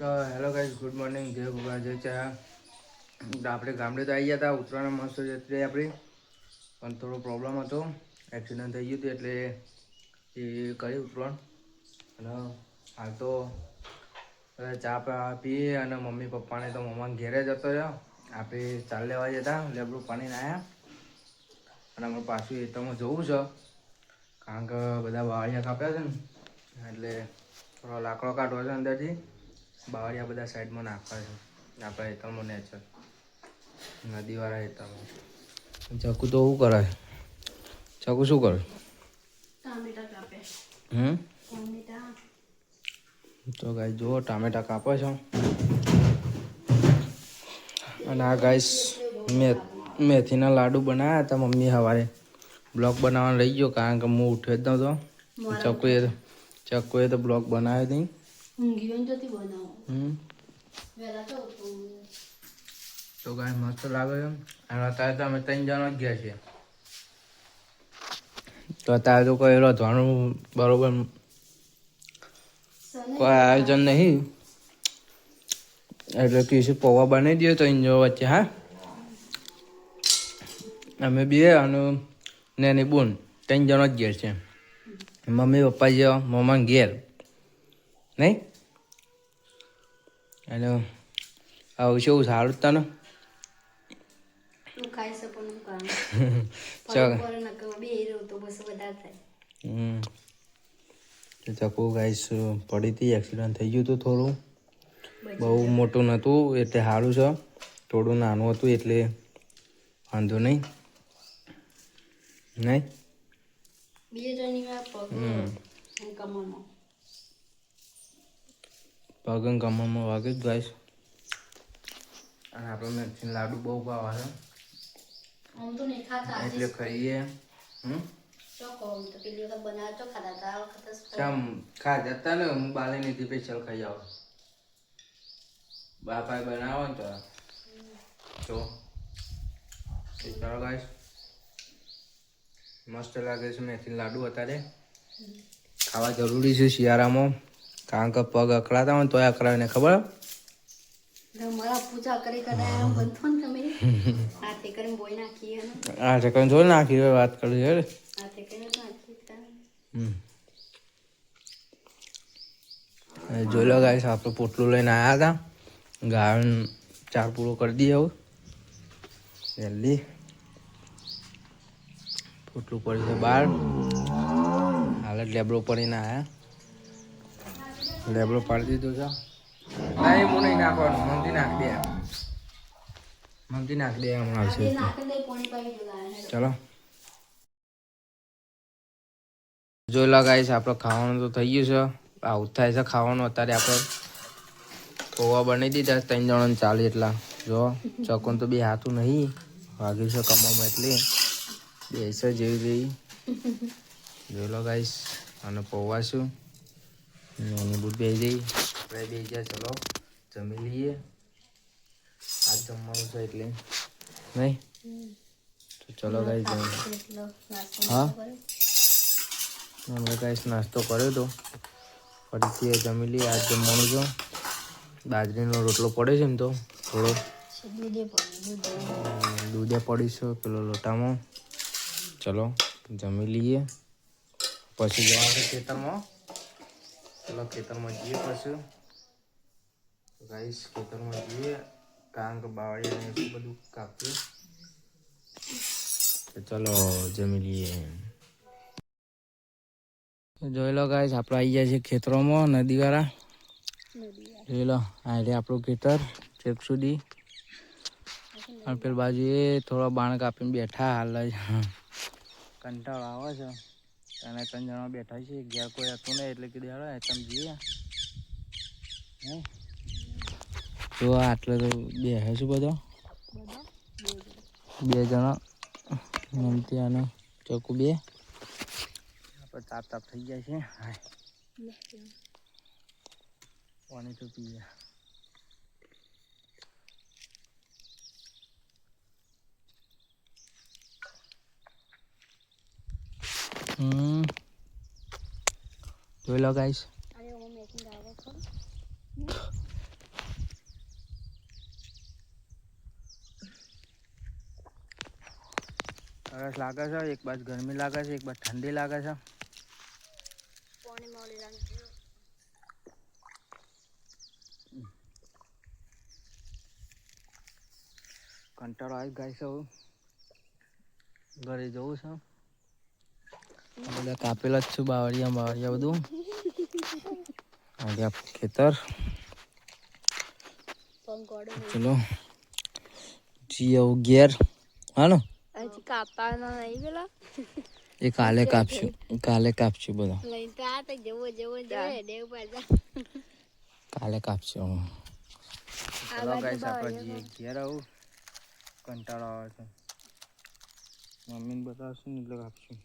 તો hello guys good morning જય ભગવાન જય ચા. આપણે ગામડે તો આવી ગયા હતા ઉત્તરાયણ મસ્ત જતી આપણી. પણ થોડો પ્રોબ્લેમ હતો. એક્સિડન્ટ થઈ ગયું હતું એટલે એ કરી ઉત્તરાયણ અને હાલ તો ચા પીએ અને મમ્મી પપ્પાને તો મમ્મા ઘેરે જતો રહ્યો. આપણે ચાલ લેવા જતા, લેબડું પાણી નાયા અને અમારે પાછું ખેતરમાં જવું છે. કારણ કે બધા વાળિયા કાપ્યા છે ને. એટલે થોડો લાકડો કાઢવો છે અંદરથી. બાવળિયા બધા સાઈડમાં નાખવા છે. આપણા હેતરમાં નેચર નદીવાળા હેતરમાં ચકુ તો શું કરે? ચકુ શું કરે? ટામેટા કાપે. હમ? તો ગાય જુઓ ટામેટા કાપે છે. અને આ ગાઈસ મે મેથીના લાડુ બનાવ્યા હતા મમ્મી સવારે બ્લોગ બનાવવાનો રહી ગયો કારણ કે હું ઉઠ્યો જ નહોતો. ચકુએ ચકુએ તો બ્લોગ બનાવ્યો નહીં. ઊંઘી હોય ને બનાવો. હમ. વહેલા તો ગાય મસ્ત લાગે છે અને અત્યારે તો અમે ત્રણ જણા જ ગયા છીએ. તો અત્યારે તો કોઈ રોધવાનું બરોબર કોઈ આયોજન નહીં. એટલે કીશું પૌવા બનાવી દઈએ તો એન્જો વચ્ચે હા? અમે બે અને નેની બોન ત્રણ જણો જ ઘેર છે મમ્મી પપ્પા જેવા મમ્મા ઘેર. નહીં? એટલે આવું શું સારું જ તને હમ. ચકુ ગાઈસ પડી હતી એક્સિડન્ટ થઈ ગયું હતું થોડું. બહુ મોટું નહોતું એટલે સારું છે. થોડું નાનું હતું એટલે વાંધો નહીં. નહીં બે જણી વાર પગ હમ. અને કમરમાં પગન ગમવામાં વાગે જ ગાઈશ અને આપણે મેથીન લાડુ બહુ ભાવે છે. એટલે ખાઈએ. હમ? ખાતા હતા ને હું બાલે નીતિ સ્પેશિયલ ખાઈ આવું. બાપાએ બનાવો ને તો. જો. ચાલો ગાઈસ મસ્ત લાગે છે મેથી લાડુ અત્યારે. ખાવા જરૂરી છે શિયાળામાં. કારણ કે પગ અકળાતા હોય તોય અકળાય ને ખબર આ સેકન્ડ જોઈ નાખી હવે વાત કરી છે જોઈ લો ગાઈસ આપણે પોટલું લઈને આવ્યા હતા. ગાયન ચાર પૂરો કરી દઈએ હવે. જલ્દી પોટલું પડ્યું છે બહાર હાલ લેબડો પડીને આવ્યા લેબડો પાડી દીધો છે. નહીં હું નહીં નાખવાનું. મમતી નાખી દે મમતી નાખી દે હમણાં આવશે ચાલો નાખી દે પાણી પાઈ દેવાનું ચલો. જોઈ લો ગાઈસ આપણે ખાવાનું તો થઈ ગયું છે. આવું થાય છે ખાવાનું. અત્યારે આપણે પૌવા બની દીધા ત્રણ જણાને ચાલે એટલા. જો ચકોન તો બે હાથું નહીં. વાગ્યું છે કમામાં એટલે. બેસે જેવી જેવી જોઈ લો ગાઈસ અને પૌવા શું? એની બુટ બે જઈ આપણે બે ગયા ચલો. જમી લઈએ. આ જમવાનું છે એટલે. નહીં? તો ચલો ગાઈ જમી હા? કર્યો. અમે કાંઈ નાસ્તો કર્યો હતો ફરીથી જમી લઈએ. આજ જમવાનું છો. બાજરીનો રોટલો પડે છે એમ તો. થોડો. દૂધે પડીશું પેલો લોટામાં. ચલો જમી લઈએ. પછી જવાનું ખેતરમાં. ચલો ખેતરમાં જઈએ પાછું. ગાઈસ ખેતરમાં જઈએ. કારણ કે બાવળીને બધું કાપ્યું ચલો જમી લઈએ. જોઈ લો ગાઈસ આપણે આવી જાય છે ખેતરોમાં નદીવાળા. જોઈ લો આ એટલે આપણું ખેતર છેક સુધી. અને પેલી બાજુ એ થોડા બાણ કાપીને બેઠા હાલ જ. કંટાળો આવે છે. અને ત્રણ જણા બેઠા છે ઘેર કોઈ હતું નહીં એટલે કીધું હાલો તમે જઈએ. હે? જો આટલે તો બે હે શું બધો? બે જણા. અને ચોકુ બે. આપણે તાપ તાપ થઈ જાય છે. હાય. પાણી તો પીએ. હમ. જોઈ લો ગાઈશ સરસ લાગે છે. એક બાજુ ગરમી લાગે છે, એક બાજુ ઠંડી લાગે છે. કંટાળો આવી ગાય છે. ઘરે જવું છે. બધા કાપેલા જ છું બાવળિયા બાવળિયા બધું આજે આ ખેતર પણ ગોડો ચલો જી આવું ઘેર હા ને હજી કાપવાના નહીં પેલા એ કાલે કાપશું કાલે કાપશું બધા લઈને તો આ તો જવો જવો જોઈએ દેવ પાછા કાલે કાપશું આ ચલો બાજુ ગાઈસ આપણે બાવળિયા જઈએ ઘેર આવું કંટાળો આવે છે મમ્મીને બતાવશું ને એટલે કાપશું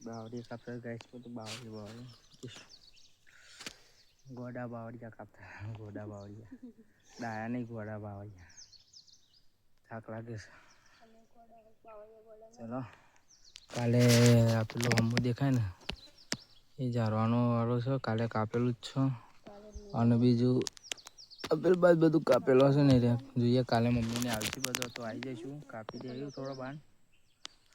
બાવળી કાપતા ગાઈસ બધું બાવડી બાવળી ગોડા બાવળિયા કાપતા ગોડા બાવળિયા. ડાયા નહીં, ગોડા બાવળિયા. થાક લાગે છે. ચલો. કાલે આ પેલું હમું દેખાય ને? એ ઝારવાનો વાળો છે. કાલે કાપેલું જ છે. અને બીજું આપેલ બાદ બધું કાપેલો હશે ને રે. જોઈએ કાલે મમ્મીને આવતી બધો તો આવી જઈશું. કાપી દે થોડો બાન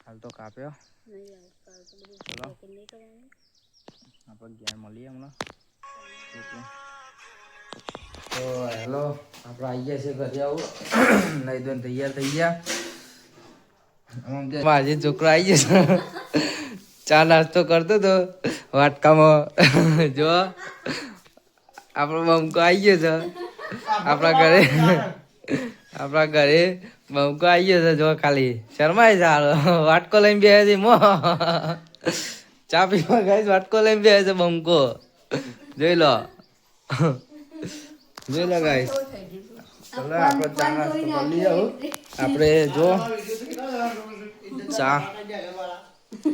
હાલ તો કાપ્યો. આપણે ઘેર મળીએ હમણાં. તો હેલો આપણે આવી ગયા છે ઘરે આવું. નહીં ધોઈને તૈયાર થઈ ગયા. આજે છોકરો આવી જશે ચા નાસ્તો કરતો તો વાટકામાં. જો આપણો મમકો આવી ગયો છે. આપણા ઘરે આપણા ઘરે બંકો આવી ગયો છે જો ખાલી. શરમાય હાલો. વાટકો લઈને બે છે, મો. ચા પીવા ગાઈસ વાટકો લઈને બે છે બંકો જોઈ લો. જોઈ લો ગાઈસ. ચલો, આપણે ચા નાસ્તો આપણે જો ચા.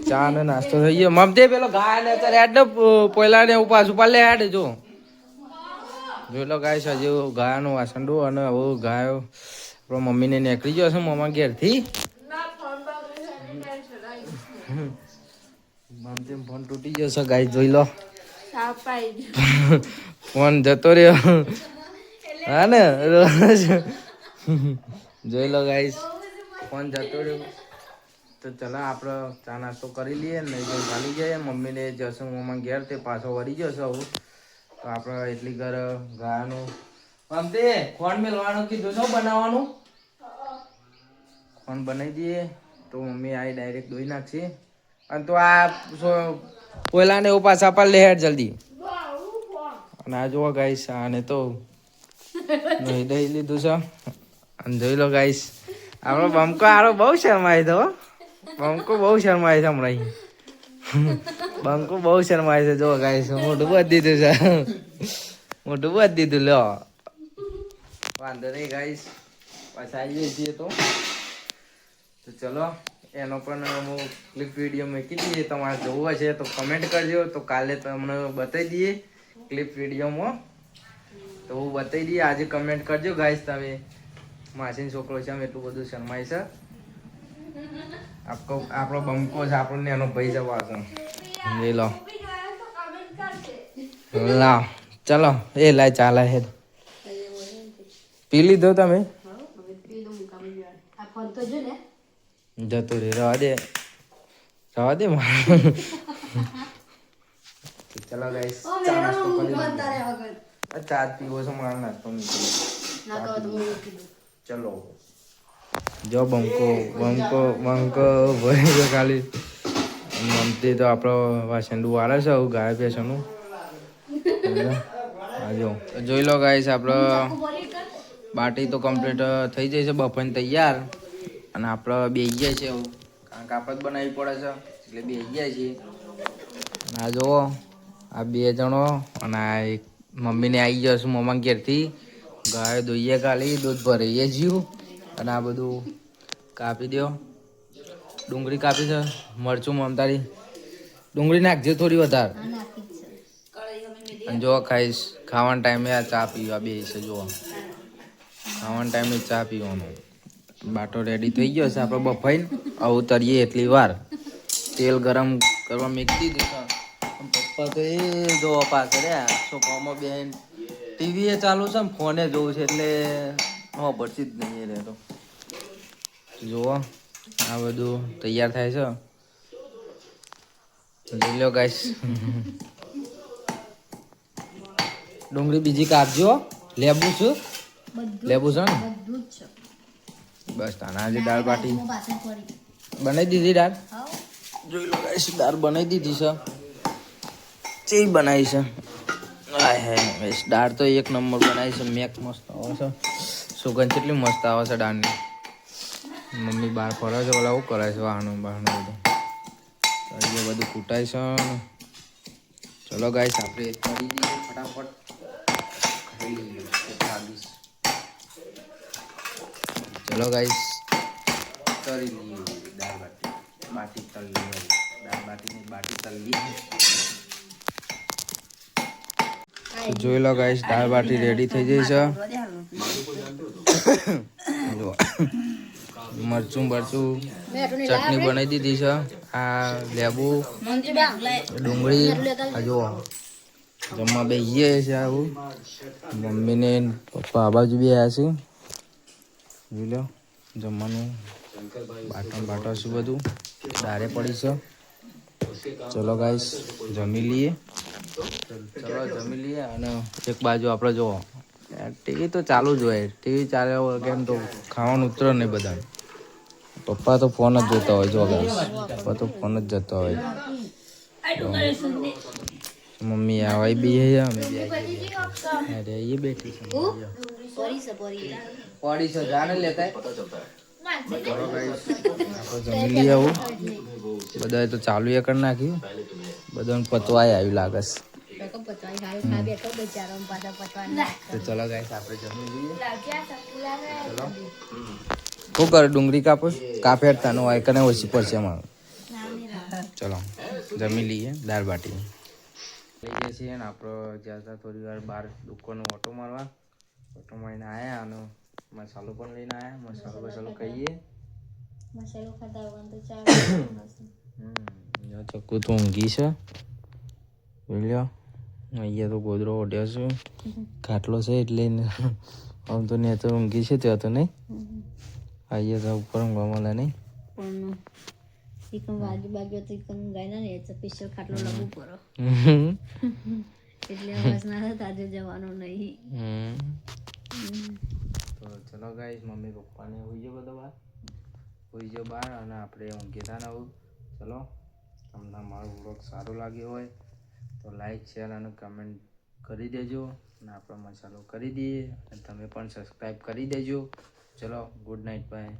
ચા ને નાસ્તો થઈ ગયો. મમતે પેલો ગાય ને અત્યારે હેડ ને પોયલા ને ઉપાસ ઉપર લે હેડ, જો. જોઈ લો ગાય હજુ ગાયનું વાસંડું અને હવે ગાયો. આપણો મમ્મીને નીકળી ગયો છે મમ્મા ઘેરથી. મમતી ફોન તૂટી ગયો છે ગાય જોઈ લો. ફોન જતો રહ્યો. હા ને જોઈ લો ગાઈસ. ફોન જતો રહ્યો. તો ચલો આપણે ચા નાસ્તો કરી લઈએ નહીં તો ચાલી જઈએ. મમ્મીને જશું મમ્મા ઘેર તે પાછો વળી જશે હું તો આપણે એટલી ઘર ગાયનું મમતી ફોન મેળવાનું કીધું શું બનાવવાનું. કોણ બનાવી દઈએ. તો મમ્મી આવી ડાયરેક્ટ દોઈ નાખશે. અને તો આ કોયલાને એવું પાછા પર લે હેડ જલ્દી. અને આ જુઓ ગાઈસ આને તો નહીં દઈ લીધું છે. અને જોઈ લો ગાઈસ આપણો બમકો આરો બહુ શરમાય તો બમકો બહુ શરમાય છે હમણાં. બંકો બહુ શરમાય છે જો ગાઈસ મોઢું બધ દીધું છે. મોઢું બધ દીધું, લો. વાંધો નહીં ગાઈસ પાછા આવી જઈએ તો. તો ચલો એનો પણ હું ક્લિપ વીડિયો મૂકી દઈએ. તમારે જોવું હશે તો કમેન્ટ કરજો. તો કાલે તમને બતાવી દઈએ ક્લિપ વિડીયોમાં તો હું બતાવી દઈએ. આજે કમેન્ટ કરજો ગાઈસ તમે. માસીનો છોકરો છે આમ એટલું બધું શરમાય છે. આપકો આપણો બંકો છે આપણને એનો ભાઈ છે. પાછો લો. લાવ ચલો એ લાય ચાલે હેડ પી લીધો તમે આ ફોન તો જો ને જતો રે રવા દે રવા દે ચલો ગાઈસ ચા નાસ્તો કરી ચા પીવો છો મારો નાસ્તો ચલો જો બંકો બંકો બંકો ભાઈ ગયો ખાલી મમતી તો આપણો વાસંડું વાળે છે આવું ગાય ભેંસનું હા જો જોઈ લો ગાઈસ આપણો બાટી તો કમ્પ્લીટ થઈ જાય છે બફાઈને તૈયાર અને આપણે બેસી ગયા છે એવું કારણ કે આપણે જ બનાવવી પડે છે. એટલે બે ગયા છીએ. આ જુઓ આ બે જણો અને આ એક મમ્મીને આવી ગયો છું મમ્મા ઘેરથી. ગાય દોઈએ ખાલી દૂધ ભરીએ જીવું. અને આ બધું કાપી દો ડુંગળી કાપી છે. મરચું મમતારી ડુંગળી નાખજે થોડી વધારે. જ અને જો ખાઈશ. ખાવાના ટાઈમે આ ચા પીવા બે છે જુઓ. ખાવાના ટાઈમે ચા પીવાનું. બાટો રેડી થઈ ગયો છે આપણે બફાઈને. આવું તરીએ એટલી વાર. તેલ ગરમ કરવા મૂકી દીધું પપ્પા તો એ જોવા પાછળ રે સોફામાં બેન ટીવી એ ચાલુ છે ને ફોને જોવું છે એટલે હા પડતી જ નહીં રહે રહેતો જુઓ આ બધું તૈયાર થાય છે. જોઈ લો ગાઈસ ડુંગળી બીજી કાપજો. લેબુ છું લેબુ છે ને? બસ તાના જે દાળ બાટી. બનાવી દીધી દાળ? જોઈ લો ગાઈસ દાળ બનાવી દીધી છે. ચેવી બનાવી છે? આય હાય ગાઈસ દાળ તો એક નંબર બનાવી છે મેક મસ્ત આવે છે. સુગંધ કેટલી મસ્ત આવે છે દાળની. મમ્મી બહાર ફરે છે ઓલા શું કરે છે વાહનું બહારનું બધું. એ બધું કૂટાય છે. ચલો ગાઈસ આપણે કરી દઈએ ફટાફટ. ખાઈ લઈએ ચલો ગાઈસ તળી લઈએ દાળ બાટી બાટી તળી દાળ બાટીની બાટી તળી જોઈ લો ગાઈસ દાળ બાટી રેડી થઈ ગઈ છે મરચું. મરચું બરચું ચટણી બનાવી દીધી છે. આ લેબુ ડુંગળી. આ જો જમવા બેસીએ છે આવું. મમ્મીને ને પપ્પા આ બાજુ બી આવ્યા છે. જોઈ લો, જમવાનું, બાટણ બાટણ શું બધું? ડારે પડી છે. ચલો ગાઈસ જમી લઈએ. ચલો, જમી લઈએ અને એક બાજુ આપણે જો ટીવી તો ચાલુ જ હોય. ટીવી ચાલે કેમ તો ખાવાનું ઉતરે નહીં બધા પપ્પા તો ફોન જ જોતા હોય જો ગાઈસ પપ્પા તો ફોન જ જતા હોય. મમ્મી આવાય બી હે, અમે બેઠી છે જમી લઈએ આવું બધાએ તો ચાલુ એ કરી નાખ્યું. બધાને પતવાય આવ્યું લાગે છે. ચલો ગાઈસ આપણે જમી લઈએ. શું કરે ડુંગળી કાપો કાપે નો હોય કને ઓછી પડશે મારું ચલો જમી લઈએ દાળ બાટી. લઈ જઈએ છીએ ને આપણે જ્યાં થોડી વાર બહાર દુકાનનો ઓટો મારવા. ઓટો મળીને આવ્યા અને મસાલો પણ લઈને આવ્યા મસાલો મસાલો કહીએ મસાલો ખાતા હોય તો ચાલે હમ ચક્કુ તો ઊંઘી છે. બોલ્યો અહીંયા તો ગોદરો ઓઢ્યો છે. ખાટલો છે એટલે આમ તો ને તો ઊંઘી છે ત્યાં તો નહીં. અહીંયા તો ઉપર ઊંઘવા મળે નહીં. પણ એકમ બાજુ બાજુ તો એકમ ગાય ના ને સ્પેશિયલ ખાટલો લાવવું પડો. એટલે અવાજ ના થાય તાજે જવાનો નહીં. હમ. તો ચલો ગાઈશ મમ્મી પપ્પાને હોઈ ગયો બધો બહાર હોઈ ગયો બહાર અને આપણે ઊંઘી હતા આવું. ચલો, તમને મારો વ્લોગ સારો લાગ્યો હોય તો લાઈક શેર અને કમેન્ટ કરી દેજો. અને આપણો મસાલો કરી દઈએ અને તમે પણ સબસ્ક્રાઈબ કરી દેજો. ચલો ગુડ નાઇટ બાય